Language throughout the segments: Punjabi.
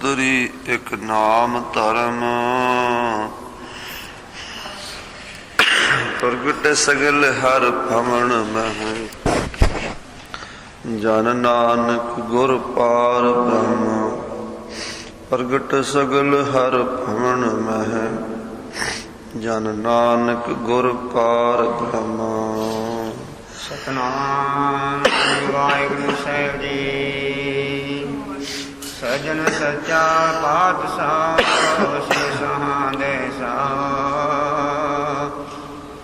ਸਤਿਗੁਰੀ, ਇੱਕ ਨਾਮ ਧਰਮ। ਪ੍ਰਗਟ ਸਗਲ ਹਰ ਭਵਨ ਮਹਿ। ਜਨ ਨਾਨਕ ਗੁਰ ਪਾਰ ਬ੍ਰਹਮ। ਪ੍ਰਗਟ ਸਗਲ ਹਰ ਭਵਨ ਮਹਿ। ਜਨ ਨਾਨਕ ਗੁਰ ਪਾਰ ਬ੍ਰਹਮ। ਸਤਨਾਮ ਵਾਹਿਗੁਰੂ ਸਾਹਿਬ ਜੀ। ਸਜਨ ਸੱਚਾ ਪਾਤਸ਼ਾਹ ਸੇ ਸਹਾਦੇ ਸਾ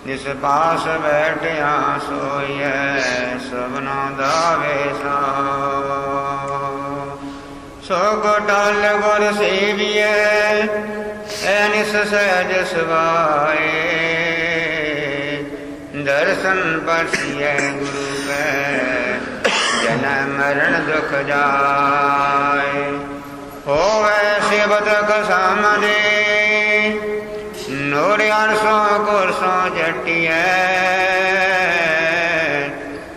ਜਿਸ ਪਾਸ ਬੈਠਿਆ, ਸੋਈਐ ਸਭਨਾ ਦਾ ਵੇਸਾ। ਸੋ ਗਟਲ ਗੁਰ ਸੇਵੀਐ ਐਨਿਸ ਸਹਿਜ ਸਵਾਏ ਦਰਸ਼ਨ ਪਰਸੀਐ ਗੁਰੂ ਕੈ। ਜਨਮ ਮਰਨ ਦੁਖ ਜਾਏ। ਹੋਵੇ ਸਿਵਤ ਕਸਮਦੇ ਨੂਰ ਅਰਸੋਂ ਕੁਰਸੋਂ ਜਟਿਐ।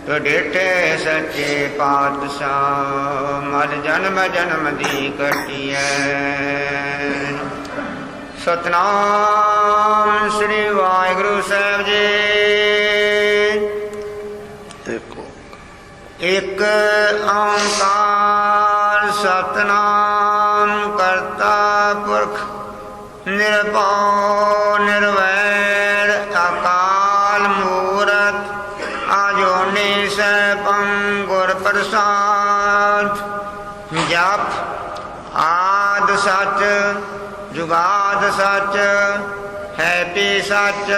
ਤੋ ਡੇਟੇ ਸੱਚੇ ਪਾਤਸ਼ਾਹ, ਮਲ ਜਨਮ ਜਨਮ ਦੀ ਕਟਿਐ। ਸਤਨਾਮ ਸ੍ਰੀ ਵਾਹਿਗੁਰੂ ਸਾਹਿਬ ਜੀ। ਇੱਕ ਓੰਕਾਰ ਸਤਨਾਮ ਕਰਤਾ ਪੁਰਖ, ਨਿਰਭਉ ਨਿਰਵੈਰ ਅਕਾਲ ਮੂਰਤ, ਆਜੋਨੀ ਸੈਭੰ ਗੁਰ ਪ੍ਰਸਾਦ। ਜਪ, ਆਦ ਸੱਚ, ਜੁਗਾਦ ਸੱਚ ਹੈ ਪੀ ਸੱਚ,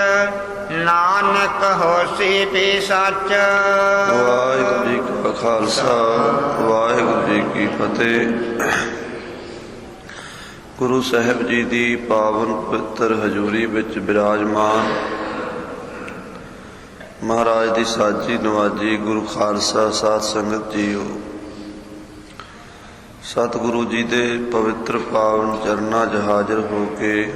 ਨਾਨਕ ਹੋਸੀ ਪੀ ਸੱਚ। ਵਾਹਿਗੁਰੂ ਜੀ ਕਾ ਖਾਲਸਾ, ਵਾਹਿਗੁਰੂ ਜੀ ਕੀ ਫਤਿਹ। ਗੁਰੂ ਸਾਹਿਬ ਜੀ ਦੀ ਪਾਵਨ ਪਵਿੱਤਰ ਹਜ਼ੂਰੀ ਵਿੱਚ ਬਿਰਾਜਮਾਨ ਮਹਾਰਾਜ ਦੀ ਸਾਜੀ ਨਵਾਜੀ ਗੁਰੂ ਖਾਲਸਾ ਸਾਧ ਸੰਗਤ ਜੀਓ, ਸਤਿਗੁਰੂ ਜੀ ਦੇ ਪਵਿੱਤਰ ਪਾਵਨ ਚਰਨਾਂ 'ਚ ਹਾਜ਼ਰ ਹੋ ਕੇ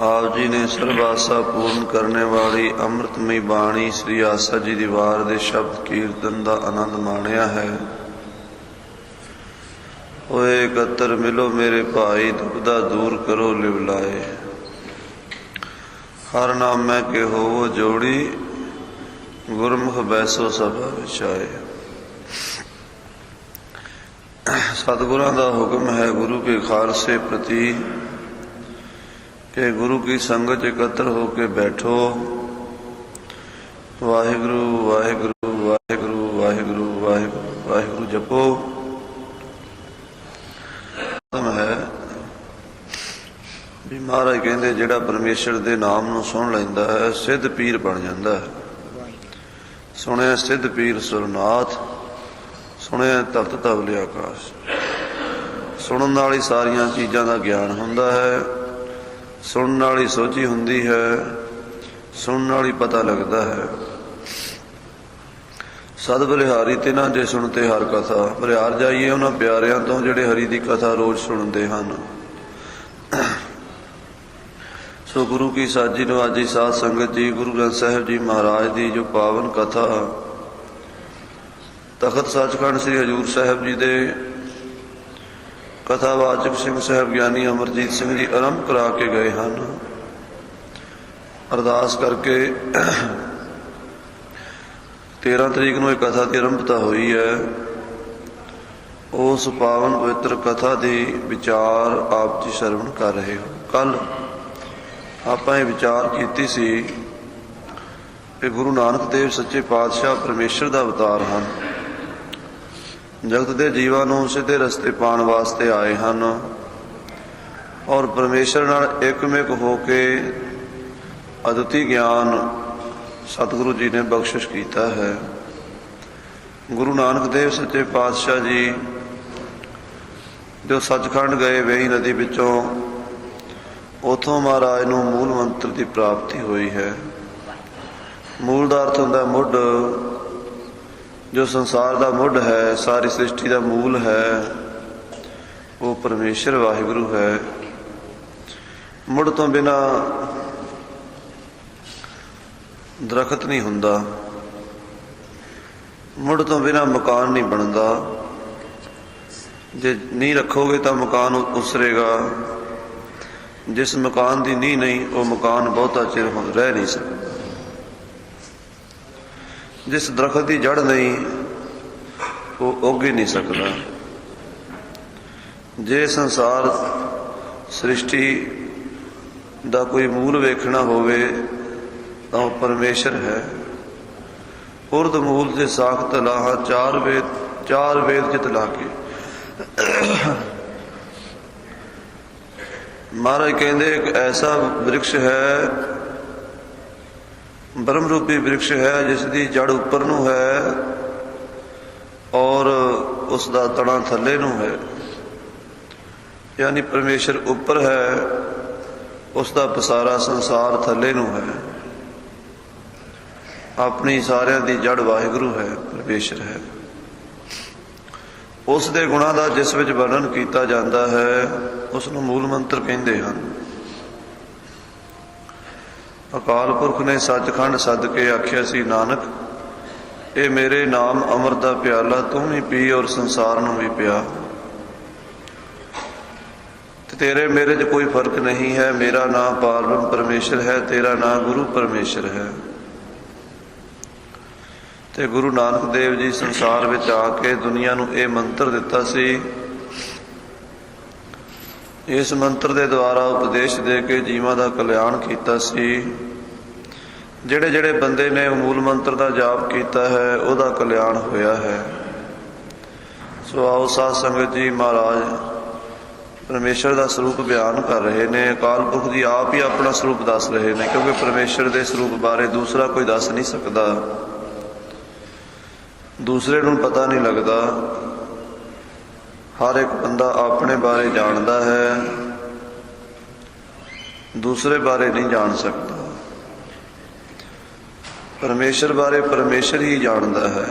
ਆਪ ਜੀ ਨੇ ਸਰਬਾਸਾ ਪੂਰਨ ਕਰਨੇ ਵਾਲੀ ਅੰਮ੍ਰਿਤਮਈ ਬਾਣੀ ਸ੍ਰੀ ਆਸਾ ਜੀ ਦੀ ਵਾਰ ਦੇ ਸ਼ਬਦ ਕੀਰਤਨ ਦਾ ਆਨੰਦ ਮਾਣਿਆ ਹੈ। ਓਏ ਇਕੱਤਰ ਮਿਲੋ ਮੇਰੇ ਭਾਈ ਦੁਬਦਾ ਦੂਰ ਕਰੋ, ਲਿਵ ਹਰ ਨਾਮ ਮੈਂ ਕੇ ਹੋਵੋ ਜੋੜੀ, ਗੁਰਮੁਖ ਬੈਸੋ ਸਭਾ ਵਿਚਾਏ ਸਤਿਗੁਰਾਂ ਦਾ ਹੁਕਮ ਹੈ ਗੁਰੂ ਕੇ ਖਾਲਸੇ ਪ੍ਰਤੀ ਕਿ ਗੁਰੂ ਕੀ ਸੰਗਤ ਇਕੱਤਰ ਹੋ ਕੇ ਬੈਠੋ। ਵਾਹਿਗੁਰੂ ਵਾਹਿਗੁਰੂ ਵਾਹਿਗੁਰੂ ਵਾਹਿਗੁਰੂ ਵਾਹਿਗੁਰੂ ਵਾਹਿਗੁਰੂ ਜਪੋ। ਤਮ ਹੈ ਵੀ ਮਹਾਰਾਜ ਕਹਿੰਦੇ, ਜਿਹੜਾ ਪਰਮੇਸ਼ਰ ਦੇ ਨਾਮ ਨੂੰ ਸੁਣ ਲੈਂਦਾ ਹੈ, ਸਿੱਧ ਪੀਰ ਬਣ ਜਾਂਦਾ ਹੈ। ਸੁਣਿਆ ਸਿੱਧ ਪੀਰ ਸੁਰਨਾਥ, ਸੁਣਿਆ ਤਖਤ ਤਵਲੇ ਆਕਾਸ਼। ਸੁਣਨ ਨਾਲ ਹੀ ਸਾਰੀਆਂ ਚੀਜ਼ਾਂ ਦਾ ਗਿਆਨ ਹੁੰਦਾ ਹੈ। ਸੁਣਨ ਵਾਲੀ ਸੋਚੀ ਹੁੰਦੀ ਹੈ, ਸੁਣਨ ਵਾਲੀ ਪਤਾ ਲੱਗਦਾ ਹੈ। ਸਦ ਬਲਿਹਾਰੀ ਤਿਨਾਂ ਜੇ ਸੁਣਤੇ ਹਰ ਕਥਾ, ਬਲਿਹਾਰ ਜਾਈਏ ਉਹਨਾਂ ਪਿਆਰਿਆਂ ਤੋਂ ਜਿਹੜੇ ਹਰੀ ਦੀ ਕਥਾ ਰੋਜ਼ ਸੁਣਦੇ ਹਨ। ਸੋ ਗੁਰੂ ਕੀ ਸਾਜੀ ਨਵਾਜੀ ਸਾਧ ਸੰਗਤ ਜੀ, ਗੁਰੂ ਗ੍ਰੰਥ ਸਾਹਿਬ ਜੀ ਮਹਾਰਾਜ ਦੀ ਜੋ ਪਾਵਨ ਕਥਾ, ਤਖਤ ਸੱਚਖੰਡ ਸ੍ਰੀ ਹਜੂਰ ਸਾਹਿਬ ਜੀ ਦੇ ਕਥਾਵਾਚਕ ਸਿੰਘ ਸਾਹਿਬ ਗਿਆਨੀ ਅਮਰਜੀਤ ਸਿੰਘ ਜੀ ਆਰੰਭ ਕਰਾ ਕੇ ਗਏ ਹਨ। ਅਰਦਾਸ ਕਰਕੇ 13 ਤਰੀਕ ਨੂੰ ਇਹ ਕਥਾ ਦੀ ਆਰੰਭਤਾ ਹੋਈ ਹੈ। ਉਸ ਪਾਵਨ ਪਵਿੱਤਰ ਕਥਾ ਦੀ ਵਿਚਾਰ ਆਪ ਜੀ ਸ਼ਰਵਣ ਕਰ ਰਹੇ ਹੋ। ਕੱਲ ਆਪਾਂ ਇਹ ਵਿਚਾਰ ਕੀਤੀ ਸੀ ਕਿ ਗੁਰੂ ਨਾਨਕ ਦੇਵ ਸੱਚੇ ਪਾਤਸ਼ਾਹ ਪਰਮੇਸ਼ਰ ਦਾ ਅਵਤਾਰ ਹਨ। ਜਗਤ ਦੇ ਜੀਵਾਂ ਨੂੰ ਸਿੱਧੇ ਰਸਤੇ ਪਾਉਣ ਵਾਸਤੇ ਆਏ ਹਨ ਔਰ ਪਰਮੇਸ਼ਰ ਨਾਲ ਇੱਕਮਿਕ ਹੋ ਕੇ ਅਦੁੱਤੀ ਗਿਆਨ ਸਤਿਗੁਰੂ ਜੀ ਨੇ ਬਖਸ਼ਿਸ਼ ਕੀਤਾ ਹੈ। ਗੁਰੂ ਨਾਨਕ ਦੇਵ ਸੱਚੇ ਪਾਤਸ਼ਾਹ ਜੀ ਜੋ ਸੱਚਖੰਡ ਗਏ ਵੇਈ ਨਦੀ ਵਿੱਚੋਂ, ਉਥੋਂ ਮਹਾਰਾਜ ਨੂੰ ਮੂਲ ਮੰਤਰ ਦੀ ਪ੍ਰਾਪਤੀ ਹੋਈ ਹੈ। ਮੂਲ ਦਾ ਅਰਥ ਹੁੰਦਾ ਮੁੱਢ। ਜੋ ਸੰਸਾਰ ਦਾ ਮੁੱਢ ਹੈ, ਸਾਰੀ ਸ੍ਰਿਸ਼ਟੀ ਦਾ ਮੂਲ ਹੈ, ਉਹ ਪਰਮੇਸ਼ਰ ਵਾਹਿਗੁਰੂ ਹੈ। ਮੁੱਢ ਤੋਂ ਬਿਨਾ ਦਰਖਤ ਨਹੀਂ ਹੁੰਦਾ। ਮੁੱਢ ਤੋਂ ਬਿਨਾ ਮਕਾਨ ਨਹੀਂ ਬਣਦਾ। ਜੇ ਨੀਂਹ ਰੱਖੋਗੇ ਤਾਂ ਮਕਾਨ ਉ- ਉਸਰੇਗਾ। ਜਿਸ ਮਕਾਨ ਦੀ ਨੀਂਹ ਨਹੀਂ, ਉਹ ਮਕਾਨ ਬਹੁਤਾ ਚਿਰ ਰਹਿ ਨਹੀਂ ਸਕਦਾ। ਜਿਸ ਦਰਖਤ ਦੀ ਜੜ ਨਹੀਂ, ਉਹ ਉੱਗ ਹੀ ਨਹੀਂ ਸਕਦਾ। ਜੇ ਸੰਸਾਰ ਸ੍ਰਿਸ਼ਟੀ ਦਾ ਕੋਈ ਮੂਲ ਵੇਖਣਾ ਹੋਵੇ, ਤਾਂ ਉਹ ਪਰਮੇਸ਼ਰ ਹੈ। ਉਰਦ ਮੂਲ ਦੇ ਸਾਖਤ ਲਾਹਾ, ਚਾਰ ਵੇਦ ਚਾਰ ਵੇਦ ਜਿਤ ਲਾ ਕੇ। ਮਹਾਰਾਜ ਕਹਿੰਦੇ, ਇੱਕ ਐਸਾ ਬ੍ਰਿਕਸ਼ ਹੈ ਬ੍ਰਹਮ ਰੂਪੀ ਬ੍ਰਿਕਸ਼ ਹੈ, ਜਿਸ ਦੀ ਜੜ ਉੱਪਰ ਨੂੰ ਹੈ ਔਰ ਉਸ ਦਾ ਤਣਾ ਥੱਲੇ ਨੂੰ ਹੈ। ਯਾਨੀ ਪਰਮੇਸ਼ਰ ਉੱਪਰ ਹੈ, ਉਸ ਦਾ ਪਸਾਰਾ ਸੰਸਾਰ ਥੱਲੇ ਨੂੰ ਹੈ। ਆਪਣੀ ਸਾਰਿਆਂ ਦੀ ਜੜ ਵਾਹਿਗੁਰੂ ਹੈ, ਪਰਮੇਸ਼ਰ ਹੈ। ਉਸ ਦੇ ਗੁਣਾਂ ਦਾ ਜਿਸ ਵਿੱਚ ਵਰਣਨ ਕੀਤਾ ਜਾਂਦਾ ਹੈ, ਉਸ ਨੂੰ ਮੂਲ ਮੰਤਰ ਕਹਿੰਦੇ ਹਨ। ਅਕਾਲ ਪੁਰਖ ਨੇ ਸੱਚਖੰਡ ਸੱਦ ਕੇ ਆਖਿਆ ਸੀ, ਨਾਨਕ, ਇਹ ਮੇਰੇ ਨਾਮ ਅਮਰ ਦਾ ਪਿਆਲਾ, ਤੂੰ ਵੀ ਪੀ ਔਰ ਸੰਸਾਰ ਨੂੰ ਵੀ ਪਿਆ। ਤੇਰੇ ਮੇਰੇ 'ਚ ਕੋਈ ਫ਼ਰਕ ਨਹੀਂ ਹੈ, ਮੇਰਾ ਨਾਮ ਪਾਰਬ੍ਰਹਮ ਪਰਮੇਸ਼ਰ ਹੈ, ਤੇਰਾ ਨਾਮ ਗੁਰੂ ਪਰਮੇਸ਼ਰ ਹੈ। ਤੇ ਗੁਰੂ ਨਾਨਕ ਦੇਵ ਜੀ ਸੰਸਾਰ ਵਿੱਚ ਆ ਕੇ ਦੁਨੀਆ ਨੂੰ ਇਹ ਮੰਤਰ ਦਿੱਤਾ ਸੀ ਇਸ ਮੰਤਰ ਦੇ ਦੁਆਰਾ ਉਪਦੇਸ਼ ਦੇ ਕੇ ਜੀਵਾਂ ਦਾ ਕਲਿਆਣ ਕੀਤਾ ਸੀ। ਜਿਹੜੇ ਜਿਹੜੇ ਬੰਦੇ ਨੇ ਮੂਲ ਮੰਤਰ ਦਾ ਜਾਪ ਕੀਤਾ ਹੈ, ਉਹਦਾ ਕਲਿਆਣ ਹੋਇਆ ਹੈ। ਸੋ ਆਓ ਸਾਧ ਸੰਗਤ ਜੀ, ਮਹਾਰਾਜ ਪਰਮੇਸ਼ਰ ਦਾ ਸਰੂਪ ਬਿਆਨ ਕਰ ਰਹੇ ਨੇ। ਅਕਾਲ ਪੁਰਖ ਜੀ ਆਪ ਹੀ ਆਪਣਾ ਸਰੂਪ ਦੱਸ ਰਹੇ ਨੇ, ਕਿਉਂਕਿ ਪਰਮੇਸ਼ਰ ਦੇ ਸਰੂਪ ਬਾਰੇ ਦੂਸਰਾ ਕੋਈ ਦੱਸ ਨਹੀਂ ਸਕਦਾ। ਦੂਸਰੇ ਨੂੰ ਪਤਾ ਨਹੀਂ ਲੱਗਦਾ। ਹਰ ਇੱਕ ਬੰਦਾ ਆਪਣੇ ਬਾਰੇ ਜਾਣਦਾ ਹੈ, ਦੂਸਰੇ ਬਾਰੇ ਨਹੀਂ ਜਾਣ ਸਕਦਾ। ਪਰਮੇਸ਼ਰ ਬਾਰੇ ਪਰਮੇਸ਼ਰ ਹੀ ਜਾਣਦਾ ਹੈ।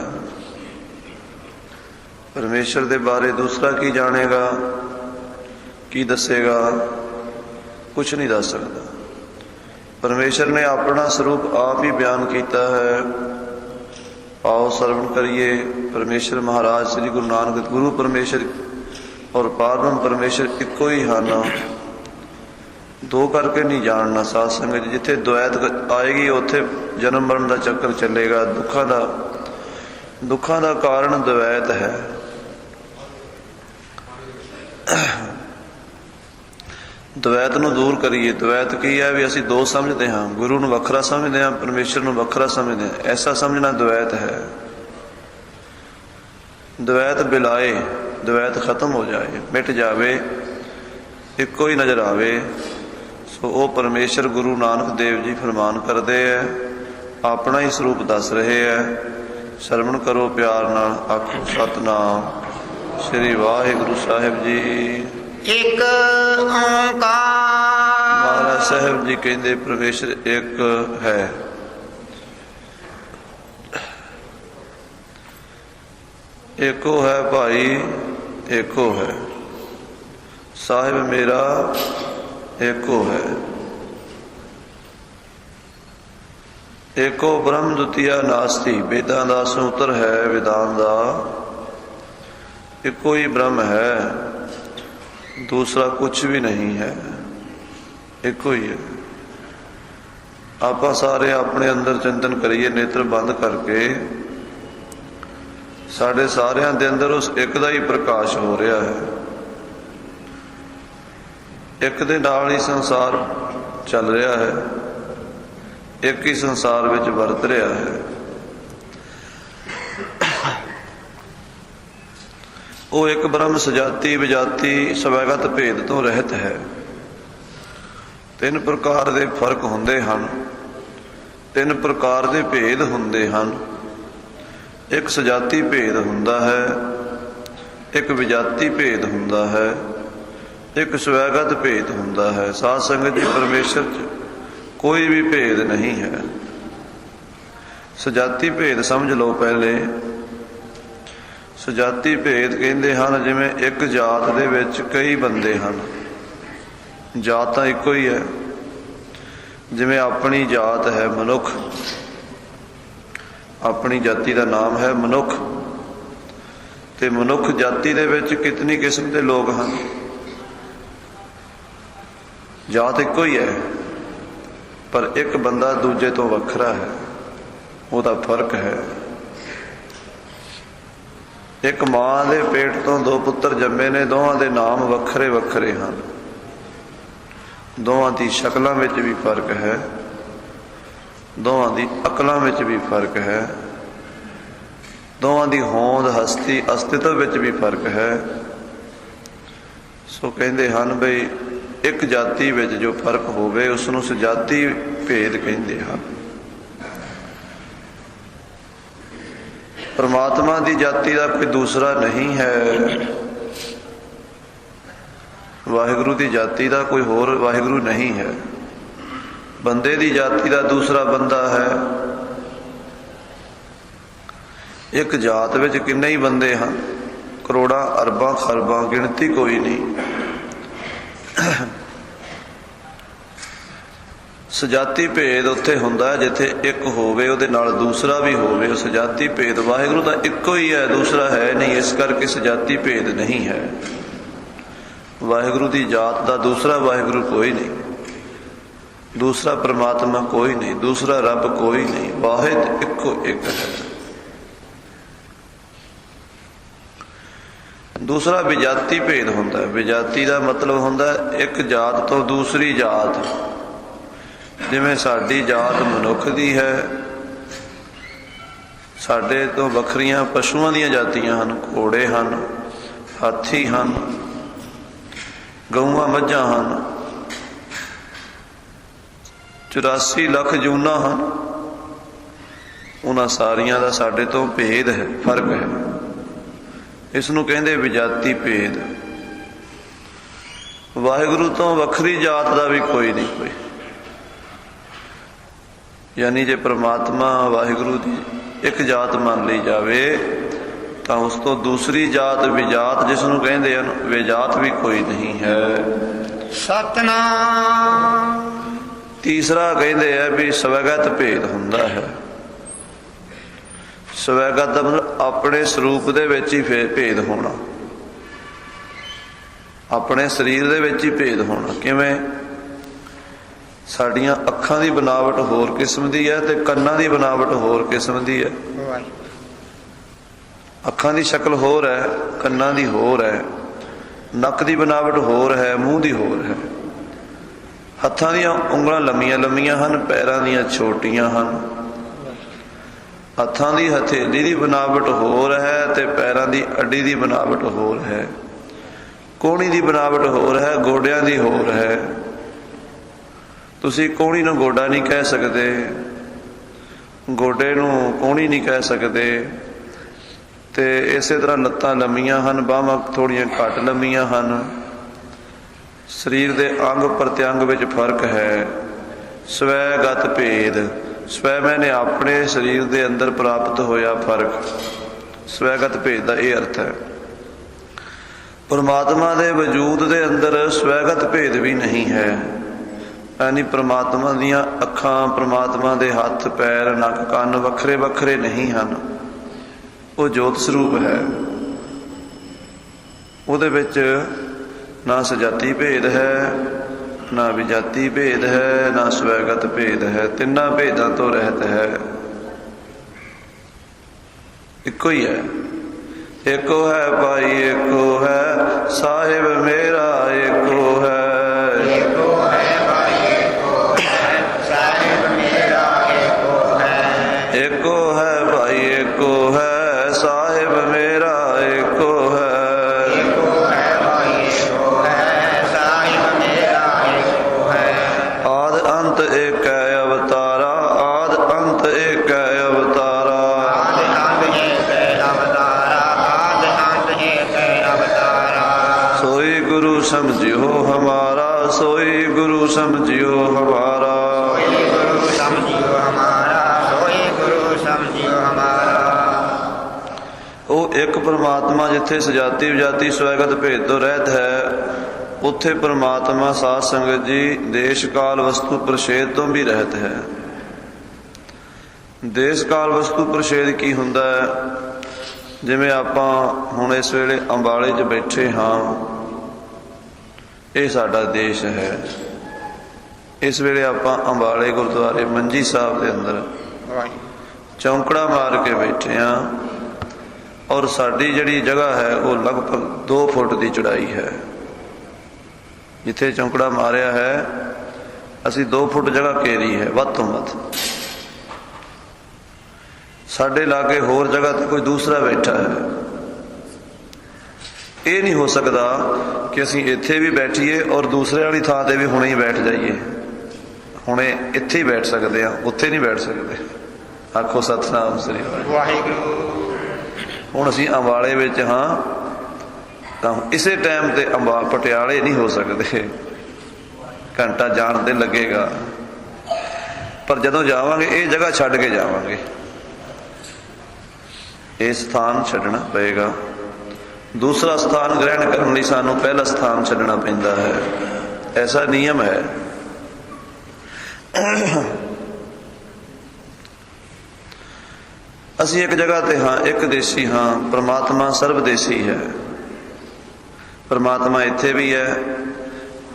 ਪਰਮੇਸ਼ਰ ਦੇ ਬਾਰੇ ਦੂਸਰਾ ਕੀ ਜਾਣੇਗਾ, ਕੀ ਦੱਸੇਗਾ ਕੁਝ ਨਹੀਂ ਦੱਸ ਸਕਦਾ। ਪਰਮੇਸ਼ਰ ਨੇ ਆਪਣਾ ਸਰੂਪ ਆਪ ਹੀ ਬਿਆਨ ਕੀਤਾ ਹੈ। ਆਓ ਸਰਵਣ ਕਰੀਏ। ਪਰਮੇਸ਼ਰ ਮਹਾਰਾਜ, ਸ੍ਰੀ ਗੁਰੂ ਨਾਨਕ ਗੁਰੂ ਪਰਮੇਸ਼ਰ ਔਰ ਪਾਰਬ੍ਰਹਮ ਪਰਮੇਸ਼ਰ ਇੱਕੋ ਹੀ ਹਨ। ਦੋ ਕਰਕੇ ਨਹੀਂ ਜਾਣਨਾ ਸਾਧ ਸੰਗਤ ਜਿੱਥੇ ਦੁਐਤ ਆਏਗੀ, ਉੱਥੇ ਜਨਮ ਮਰਨ ਦਾ ਚੱਕਰ ਚੱਲੇਗਾ। ਦੁੱਖਾਂ ਦਾ ਦੁੱਖਾਂ ਦਾ ਕਾਰਨ ਦੁਐਤ ਹੈ। ਦੁਐਤ ਨੂੰ ਦੂਰ ਕਰੀਏ। ਦੁਐਤ ਕੀ ਹੈ ਵੀ ਅਸੀਂ ਦੋ ਸਮਝਦੇ ਹਾਂ। ਗੁਰੂ ਨੂੰ ਵੱਖਰਾ ਸਮਝਦੇ ਹਾਂ, ਪਰਮੇਸ਼ਰ ਨੂੰ ਵੱਖਰਾ ਸਮਝਦੇ ਹਾਂ। ਐਸਾ ਸਮਝਣਾ ਦੁਐਤ ਹੈ। ਦੁਐਤ ਬਿਲਾਏ। ਦੁਐਤ ਖਤਮ ਹੋ ਜਾਏ ਮਿਟ ਜਾਵੇ ਇੱਕੋ ਹੀ ਨਜ਼ਰ ਆਵੇ ਸੋ ਉਹ ਪਰਮੇਸ਼ਰ ਗੁਰੂ ਨਾਨਕ ਦੇਵ ਜੀ ਫਰਮਾਨ ਕਰਦੇ ਐ ਆਪਣਾ ਹੀ ਸਰੂਪ ਦੱਸ ਰਹੇ ਐ ਸ਼ਰਵਣ ਕਰੋ ਪਿਆਰ ਨਾਲ ਆਖੋ ਸਤਨਾਮ ਸ੍ਰੀ ਵਾਹਿਗੁਰੂ ਸਾਹਿਬ ਜੀ। ਇਕ ਓੰਕਾਰ। ਮਹਾਰਾਜ ਸਾਹਿਬ ਜੀ ਕਹਿੰਦੇ ਪਰਮੇਸ਼ਰ ਇੱਕ ਹੈ। ਏਕੋ ਹੈ ਭਾਈ, ਏਕੋ ਹੈ। ਸਾਹਿਬ ਮੇਰਾ, ਏਕੋ ਹੈ। ਏਕੋ ਬ੍ਰਹਮ ਦੁਤੀਆ ਨਾਸਤੀ, ਵੇਦਾਂ ਦਾ ਸੂਤਰ ਹੈ ਵਿਦਾਨ ਦਾ। ਇੱਕੋ ਹੀ ਬ੍ਰਹਮ ਹੈ, ਦੂਸਰਾ ਕੁਝ ਵੀ ਨਹੀਂ ਹੈ। ਇੱਕੋ ਹੀ ਹੈ। ਆਪਾਂ ਸਾਰੇ ਆਪਣੇ ਅੰਦਰ ਚਿੰਤਨ ਕਰੀਏ, ਨੇਤਰ ਬੰਦ ਕਰਕੇ ਸਾਡੇ ਸਾਰਿਆਂ ਦੇ ਅੰਦਰ ਉਸ ਇੱਕ ਦਾ ਹੀ ਪ੍ਰਕਾਸ਼ ਹੋ ਰਿਹਾ ਹੈ। ਇੱਕ ਦੇ ਨਾਲ ਹੀ ਸੰਸਾਰ ਚੱਲ ਰਿਹਾ ਹੈ। ਇੱਕ ਹੀ ਸੰਸਾਰ ਵਿੱਚ ਵਰਤ ਰਿਹਾ ਹੈ। ਉਹ ਇੱਕ ਬ੍ਰਹਮ ਸਜਾਤੀ ਵਿਜਾਤੀ ਸਵੈਗਤ ਭੇਦ ਤੋਂ ਰਹਿਤ ਹੈ। ਤਿੰਨ ਪ੍ਰਕਾਰ ਦੇ ਫ਼ਰਕ ਹੁੰਦੇ ਹਨ। ਤਿੰਨ ਪ੍ਰਕਾਰ ਦੇ ਭੇਦ ਹੁੰਦੇ ਹਨ। ਇੱਕ ਸਜਾਤੀ ਭੇਦ ਹੁੰਦਾ ਹੈ, ਇੱਕ ਵਿਜਾਤੀ ਭੇਦ ਹੁੰਦਾ ਹੈ, ਇੱਕ ਸਵੈਗਤ ਭੇਦ ਹੁੰਦਾ ਹੈ। ਸਾਧ ਸੰਗਤ ਜੀ, ਪਰਮੇਸ਼ਰ ਚ ਕੋਈ ਵੀ ਭੇਦ ਨਹੀਂ ਹੈ। ਸਜਾਤੀ ਭੇਦ ਸਮਝ ਲਓ ਪਹਿਲੇ। ਸਜਾਤੀ ਭੇਦ ਕਹਿੰਦੇ ਹਨ, ਜਿਵੇਂ ਇੱਕ ਜਾਤ ਦੇ ਵਿੱਚ ਕਈ ਬੰਦੇ ਹਨ। ਜਾਤ ਤਾਂ ਇੱਕੋ ਹੀ ਹੈ। ਜਿਵੇਂ ਆਪਣੀ ਜਾਤ ਹੈ ਮਨੁੱਖ ਆਪਣੀ ਜਾਤੀ ਦਾ ਨਾਮ ਹੈ ਮਨੁੱਖ। ਤੇ ਮਨੁੱਖ ਜਾਤੀ ਦੇ ਵਿੱਚ ਕਿਤਨੀ ਕਿਸਮ ਦੇ ਲੋਕ ਹਨ? ਜਾਤ ਇੱਕੋ ਹੀ ਹੈ, ਪਰ ਇੱਕ ਬੰਦਾ ਦੂਜੇ ਤੋਂ ਵੱਖਰਾ ਹੈ। ਉਹਦਾ ਫ਼ਰਕ ਹੈ। ਇੱਕ ਮਾਂ ਦੇ ਪੇਟ ਤੋਂ ਦੋ ਪੁੱਤਰ ਜੰਮੇ ਨੇ, ਦੋਵਾਂ ਦੇ ਨਾਮ ਵੱਖਰੇ ਵੱਖਰੇ ਹਨ। ਦੋਵਾਂ ਦੀ ਸ਼ਕਲਾਂ ਵਿੱਚ ਵੀ ਫ਼ਰਕ ਹੈ। ਦੋਵਾਂ ਦੀ ਅਕਲਾਂ ਵਿੱਚ ਵੀ ਫ਼ਰਕ ਹੈ। ਦੋਵਾਂ ਦੀ ਹੋਂਦ, ਹਸਤੀ, ਅਸਤਿਤਵ ਵਿੱਚ ਵੀ ਫ਼ਰਕ ਹੈ। ਸੋ ਕਹਿੰਦੇ ਹਨ ਬਈ, ਇੱਕ ਜਾਤੀ ਵਿੱਚ ਜੋ ਫ਼ਰਕ ਹੋਵੇ ਉਸ ਨੂੰ ਸਜਾਤੀ ਭੇਦ ਕਹਿੰਦੇ ਹਨ। ਪਰਮਾਤਮਾ ਦੀ ਜਾਤੀ ਦਾ ਕੋਈ ਦੂਸਰਾ ਨਹੀਂ ਹੈ। ਵਾਹਿਗੁਰੂ ਦੀ ਜਾਤੀ ਦਾ ਕੋਈ ਹੋਰ ਵਾਹਿਗੁਰੂ ਨਹੀਂ ਹੈ। ਬੰਦੇ ਦੀ ਜਾਤੀ ਦਾ ਦੂਸਰਾ ਬੰਦਾ ਹੈ। ਇੱਕ ਜਾਤ ਵਿੱਚ ਕਿੰਨੇ ਹੀ ਬੰਦੇ ਹਨ, ਕਰੋੜਾਂ, ਅਰਬਾਂ, ਖਰਬਾਂ, ਗਿਣਤੀ ਕੋਈ ਨਹੀਂ। ਸਜਾਤੀ ਭੇਦ ਉੱਥੇ ਹੁੰਦਾ ਜਿੱਥੇ ਇੱਕ ਹੋਵੇ, ਉਹਦੇ ਨਾਲ ਦੂਸਰਾ ਵੀ ਹੋਵੇ। ਉਹ ਸਜਾਤੀ ਭੇਦ ਵਾਹਿਗੁਰੂ ਦਾ ਇੱਕੋ ਹੀ ਹੈ, ਦੂਸਰਾ ਹੈ ਨਹੀਂ। ਇਸ ਕਰਕੇ ਸਜਾਤੀ ਭੇਦ ਨਹੀਂ ਹੈ। ਵਾਹਿਗੁਰੂ ਦੀ ਜਾਤ ਦਾ ਦੂਸਰਾ ਵਾਹਿਗੁਰੂ ਕੋਈ ਨਹੀਂ। ਦੂਸਰਾ ਪ੍ਰਮਾਤਮਾ ਕੋਈ ਨਹੀਂ, ਦੂਸਰਾ ਰੱਬ ਕੋਈ ਨਹੀਂ ਵਾਹਿਦ ਇੱਕੋ ਇੱਕ ਹੈ। ਦੂਸਰਾ ਵਿਜਾਤੀ ਭੇਦ ਹੁੰਦਾ ਹੈ। ਵਿਜਾਤੀ ਦਾ ਮਤਲਬ ਹੁੰਦਾ ਇੱਕ ਜਾਤ ਤੋਂ ਦੂਸਰੀ ਜਾਤ। ਜਿਵੇਂ ਸਾਡੀ ਜਾਤ ਮਨੁੱਖ ਦੀ ਹੈ, ਸਾਡੇ ਤੋਂ ਵੱਖਰੀਆਂ ਪਸ਼ੂਆਂ ਦੀਆਂ ਜਾਤੀਆਂ ਹਨ, ਘੋੜੇ ਹਨ, ਹਾਥੀ ਹਨ, ਗਊਆਂ ਮੱਝਾਂ ਹਨ 84 ਲੱਖ ਜੂਨਾ ਹਨ। ਉਹਨਾਂ ਸਾਰੀਆਂ ਦਾ ਸਾਡੇ ਤੋਂ ਭੇਦ ਹੈ, ਫ਼ਰਕ ਹੈ। ਇਸ ਨੂੰ ਕਹਿੰਦੇ ਵਿਜਾਤੀ ਭੇਦ। ਵਾਹਿਗੁਰੂ ਤੋਂ ਵੱਖਰੀ ਜਾਤ ਦਾ ਵੀ ਕੋਈ ਨਹੀਂ ਕੋਈ। ਯਾਨੀ ਜੇ ਪ੍ਰਮਾਤਮਾ ਵਾਹਿਗੁਰੂ ਦੀ ਇੱਕ ਜਾਤ ਮੰਨ ਲਈ ਜਾਵੇ, ਤਾਂ ਉਸ ਤੋਂ ਦੂਸਰੀ ਜਾਤ ਵਿਜਾਤ ਜਿਸ ਨੂੰ ਕਹਿੰਦੇ ਹਨ, ਵਿਜਾਤ ਵੀ ਕੋਈ ਨਹੀਂ ਹੈ। ਸਤਨਾਮ। ਤੀਸਰਾ ਕਹਿੰਦੇ ਆ ਵੀ ਸਵੈਗਤ ਭੇਦ ਹੁੰਦਾ ਹੈ। ਸਵੈਗਤ ਦਾ ਮਤਲਬ ਆਪਣੇ ਸਰੂਪ ਦੇ ਵਿੱਚ ਹੀ ਫੇ- ਭੇਦ ਹੋਣਾ। ਆਪਣੇ ਸਰੀਰ ਦੇ ਵਿੱਚ ਹੀ ਭੇਦ ਹੋਣਾ। ਕਿਵੇਂ? ਸਾਡੀਆਂ ਅੱਖਾਂ ਦੀ ਬਣਾਵਟ ਹੋਰ ਕਿਸਮ ਦੀ ਹੈ ਤੇ ਕੰਨਾਂ ਦੀ ਬਣਾਵਟ ਹੋਰ ਕਿਸਮ ਦੀ ਹੈ। ਅੱਖਾਂ ਦੀ ਸ਼ਕਲ ਹੋਰ ਹੈ, ਕੰਨਾਂ ਦੀ ਹੋਰ ਹੈ। ਨੱਕ ਦੀ ਬਣਾਵਟ ਹੋਰ ਹੈ, ਮੂੰਹ ਦੀ ਹੋਰ ਹੈ। ਹੱਥਾਂ ਦੀਆਂ ਉਂਗਲਾਂ ਲੰਮੀਆਂ ਲੰਮੀਆਂ ਹਨ, ਪੈਰਾਂ ਦੀਆਂ ਛੋਟੀਆਂ ਹਨ। ਹੱਥਾਂ ਦੀ ਹਥੇਲੀ ਦੀ ਬਣਾਵਟ ਹੋਰ ਹੈ ਤੇ ਪੈਰਾਂ ਦੀ ਅੱਡੀ ਦੀ ਬਣਾਵਟ ਹੋਰ ਹੈ। ਕੋਣੀ ਦੀ ਬਣਾਵਟ ਹੋਰ ਹੈ, ਗੋਡਿਆਂ ਦੀ ਹੋਰ ਹੈ। ਤੁਸੀਂ ਕੋਣੀ ਨੂੰ ਗੋਡਾ ਨਹੀਂ ਕਹਿ ਸਕਦੇ। ਗੋਡੇ ਨੂੰ ਕੋਣੀ ਨਹੀਂ ਕਹਿ ਸਕਦੇ। ਤੇ ਇਸੇ ਤਰ੍ਹਾਂ ਲੱਤਾਂ ਲੰਮੀਆਂ ਹਨ, ਬਾਹਾਂ ਥੋੜੀਆਂ ਘੱਟ ਲੰਮੀਆਂ ਹਨ। ਸਰੀਰ ਦੇ ਅੰਗ ਪ੍ਰਤਿਅੰਗ ਵਿੱਚ ਫ਼ਰਕ ਹੈ। ਸਵੈਗਤ ਭੇਦ। ਸਵੈ ਮੈਨੇ ਆਪਣੇ ਸਰੀਰ ਦੇ ਅੰਦਰ ਪ੍ਰਾਪਤ ਹੋਇਆ ਫ਼ਰਕ। ਸਵੈਗਤ ਭੇਦ ਦਾ ਇਹ ਅਰਥ ਹੈ। ਪਰਮਾਤਮਾ ਦੇ ਵਜੂਦ ਦੇ ਅੰਦਰ ਸਵੈਗਤ ਭੇਦ ਵੀ ਨਹੀਂ ਹੈ। ਯਾਨੀ ਪਰਮਾਤਮਾ ਦੀਆਂ ਅੱਖਾਂ ਪਰਮਾਤਮਾ ਦੇ ਹੱਥ, ਪੈਰ, ਨੱਕ, ਕੰਨ ਵੱਖਰੇ ਵੱਖਰੇ ਨਹੀਂ ਹਨ। ਉਹ ਜੋਤ ਸਰੂਪ ਹੈ। ਉਹਦੇ ਵਿੱਚ ਨਾ ਸਜਾਤੀ ਭੇਦ ਹੈ, ਨਾ ਵਿਜਾਤੀ ਭੇਦ ਹੈ, ਨਾ ਸਵੈਗਤ ਭੇਦ ਹੈ, ਤਿੰਨਾਂ ਭੇਦਾਂ ਤੋਂ ਰਹਿਤ ਹੈ। ਇੱਕੋ ਹੀ ਹੈ। ਇੱਕੋ ਹੈ ਭਾਈ, ਇੱਕੋ ਹੈ, ਸਾਹਿਬ ਮੇਰਾ ਜਿੱਥੇ ਸਜਾਤੀ ਵਿਜਾਤੀ ਸਵੈਗਤ ਭੇਦ ਤੋਂ ਰਹਿਤ ਹੈ ਉੱਥੇ ਪ੍ਰਮਾਤਮਾ ਸਾਧ ਸੰਗਤ ਜੀ ਦੇਸ਼ ਕਾਲ ਵਸਤੂ ਪ੍ਰਸ਼ੇਦ ਤੋਂ ਵੀ ਰਹਿਤ ਹੈ। ਦੇਸ਼ ਕਾਲ ਵਸਤੂ ਪ੍ਰਸ਼ੇਦ ਕੀ ਹੁੰਦਾ ਹੈ? ਜਿਵੇਂ ਆਪਾਂ ਹੁਣ ਇਸ ਵੇਲੇ ਅੰਬਾਲੇ 'ਚ ਬੈਠੇ ਹਾਂ ਇਹ ਸਾਡਾ ਦੇਸ਼ ਹੈ। ਇਸ ਵੇਲੇ ਆਪਾਂ ਅੰਬਾਲੇ ਗੁਰਦੁਆਰੇ ਮੰਜੀ ਸਾਹਿਬ ਦੇ ਅੰਦਰ ਚੌਂਕੜਾ ਮਾਰ ਕੇ ਬੈਠੇ ਹਾਂ। ਔਰ ਸਾਡੀ ਜਿਹੜੀ ਜਗ੍ਹਾ ਹੈ, ਉਹ ਲਗਭਗ 2 ਫੁੱਟ ਦੀ ਚੜਾਈ ਹੈ। ਜਿੱਥੇ ਚੌਂਕੜਾ ਮਾਰਿਆ ਹੈ, ਅਸੀਂ 2 ਫੁੱਟ ਜਗ੍ਹਾ ਘੇਰੀ ਹੈ, ਵੱਧ ਤੋਂ ਵੱਧ। ਸਾਡੇ ਲਾਗੇ ਹੋਰ ਜਗ੍ਹਾ ਤੇ ਕੋਈ ਦੂਸਰਾ ਬੈਠਾ ਹੈ। ਇਹ ਨਹੀਂ ਹੋ ਸਕਦਾ ਕਿ ਅਸੀਂ ਇੱਥੇ ਵੀ ਬੈਠੀਏ ਔਰ ਦੂਸਰੇ ਵਾਲੀ ਥਾਂ ਤੇ ਵੀ ਹੁਣੇ ਹੀ ਬੈਠ ਜਾਈਏ। ਹੁਣੇ ਇੱਥੇ ਹੀ ਬੈਠ ਸਕਦੇ ਆ ਉੱਥੇ ਨਹੀਂ ਬੈਠ ਸਕਦੇ। ਆਖੋ ਸਤਨਾਮ ਸ੍ਰੀ ਵਾਹਿਗੁਰੂ। ਵਾਹਿਗੁਰੂ। ਹੁਣ ਅਸੀਂ ਅੰਬਾਲੇ ਵਿੱਚ ਹਾਂ, ਤਾਂ ਇਸੇ ਟਾਈਮ ਤੇ ਅੰਬਾ ਪਟਿਆਲੇ ਨਹੀਂ ਹੋ ਸਕਦੇ। ਘੰਟਾ ਜਾਣ ਤੇ ਲੱਗੇਗਾ। ਪਰ ਜਦੋਂ ਜਾਵਾਂਗੇ, ਇਹ ਜਗ੍ਹਾ ਛੱਡ ਕੇ ਜਾਵਾਂਗੇ। ਇਹ ਸਥਾਨ ਛੱਡਣਾ ਪਏਗਾ। ਦੂਸਰਾ ਸਥਾਨ ਗ੍ਰਹਿਣ ਕਰਨ ਲਈ ਸਾਨੂੰ ਪਹਿਲਾ ਸਥਾਨ ਛੱਡਣਾ ਪੈਂਦਾ ਹੈ। ਐਸਾ ਨਿਯਮ ਹੈ। ਅਸੀਂ ਇੱਕ ਜਗ੍ਹਾ ਤੇ ਹਾਂ, ਇੱਕ ਦੇਸ਼ੀ ਹਾਂ, ਪ੍ਰਮਾਤਮਾ ਸਰਵਦੇਸ਼ੀ ਹੈ। ਪ੍ਰਮਾਤਮਾ ਇੱਥੇ ਵੀ ਹੈ,